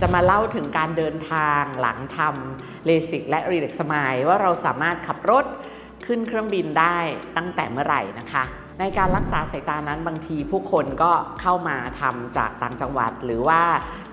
จะมาเล่าถึงการเดินทางหลังทำเลสิกและรีเล็กสมายว่าเราสามารถขับรถขึ้นเครื่องบินได้ตั้งแต่เมื่อไหร่นะคะ ในการรักษาสายตานั้นบางทีผู้คนก็เข้ามาทำจากต่างจังหวัดหรือว่า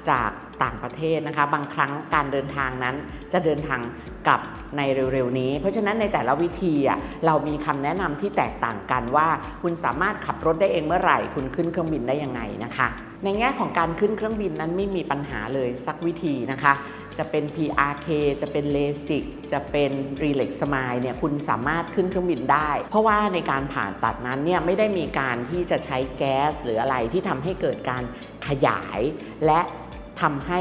จาก ต่างประเทศนะคะ บางครั้งการเดินทางนั้นจะเดินทางกลับในเร็วๆนี้ เพราะฉะนั้นในแต่ละวิธีอะเรามีคำแนะนำที่แตกต่างกันว่า คุณสามารถขับรถได้เองเมื่อไหร่ คุณขึ้นเครื่องบินได้ยังไงนะคะ ในแง่ของการขึ้นเครื่องบินนั้นไม่มีปัญหาเลยสักวิธีนะคะ จะเป็น PRK จะเป็น LASIK จะเป็น Relax Smile เนี่ยคุณสามารถขึ้นเครื่องบินได้ เพราะว่าในการผ่าตัดนั้นเนี่ยไม่ได้มีการที่จะใช้แก๊สหรืออะไรที่ทำให้เกิดการขยายและ ทำให้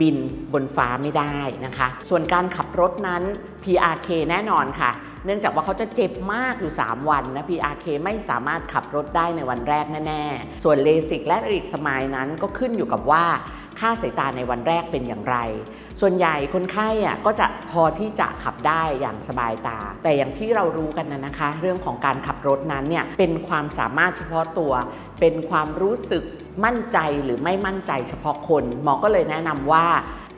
บินบนฟ้าไม่ได้นะคะ ส่วนการขับรถนั้น PRK แน่นอนค่ะ เนื่องจากว่าเขาจะเจ็บมากอยู่ 3 วันนะ PRK ไม่สามารถขับรถได้ในวันแรกแน่ๆ ส่วนเลสิกและรีกสมายนั้นก็ขึ้นอยู่กับว่าค่าสายตาในวันแรกเป็นอย่างไร ส่วนใหญ่คนไข้อะก็จะพอที่จะขับได้อย่างสบายตา แต่อย่างที่เรารู้กันนะนะคะ เรื่องของการขับรถนั้นเนี่ยเป็นความสามารถเฉพาะตัว เป็นความรู้สึก มั่นใจหรือไม่มั่นใจเฉพาะคนหมอก็เลยแนะนำว่า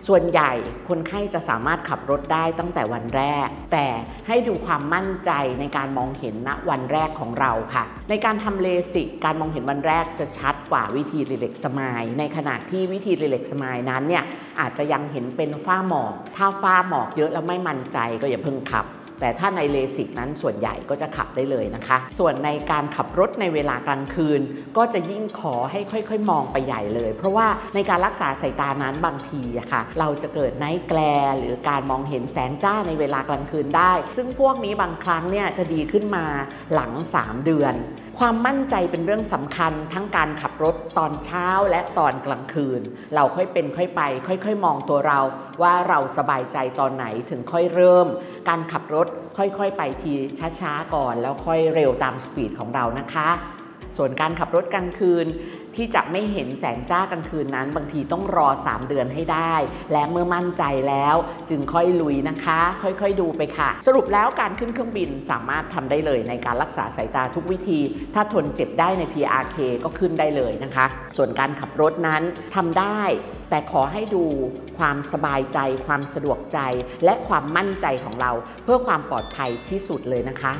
ส่วนใหญ่คนไข้จะสามารถขับรถได้ตั้งแต่วันแรก แต่ให้ดูความมั่นใจในการมองเห็นณวันแรกของเราค่ะ ในการทำเลสิกการมองเห็นวันแรกจะชัดกว่าวิธีรีเล็กสมายในขณะที่วิธีรีเล็กสมายนั้นเนี่ยอาจจะยังเห็นเป็นฝ้าหมอกถ้าฝ้าหมอกเยอะแล้วไม่มั่นใจก็อย่าเพิ่งขับ แต่ถ้าในเลสิกนั้นส่วนใหญ่ก็จะขับได้เลยนะคะ ส่วนในการขับรถในเวลากลางคืน ก็จะยิ่งขอให้ค่อย ๆ มองไปใหญ่เลย เพราะว่าในการรักษาสายตานั้นบางทีอะค่ะ เราจะเกิดไนท์แกลหรือการมองเห็นแสงจ้าในเวลากลางคืนได้ ซึ่งพวกนี้บางครั้งเนี่ยจะดีขึ้นมาหลัง 3 เดือน ความมั่นใจเป็นเรื่องสำคัญทั้งการขับรถตอนเช้าและตอนกลางคืน เราค่อยเป็นค่อยไป ค่อย ๆ มองตัวเราว่าเราสบายใจตอนไหนถึงค่อยเริ่ม การขับรถค่อยๆ ไปทีช้าๆ ก่อน แล้วค่อยเร็วตามสปีดของเรานะคะ ส่วนการขับรถกลางคืนที่จะไม่เห็นแสงจ้ากลางคืนนั้น บางทีต้องรอ 3 เดือนให้ได้ และเมื่อมั่นใจแล้ว จึงค่อยลุยนะคะ ค่อยๆดูไปค่ะ สรุปแล้วการขึ้นเครื่องบินสามารถทำได้เลยในการรักษาสายตาทุกวิธี ถ้าทนเจ็บได้ใน PRK ก็ขึ้นได้เลยนะคะ ส่วนการขับรถนั้นทำได้ แต่ขอให้ดูความสบายใจ ความสะดวกใจ และความมั่นใจของเรา เพื่อความปลอดภัยที่สุดเลยนะคะ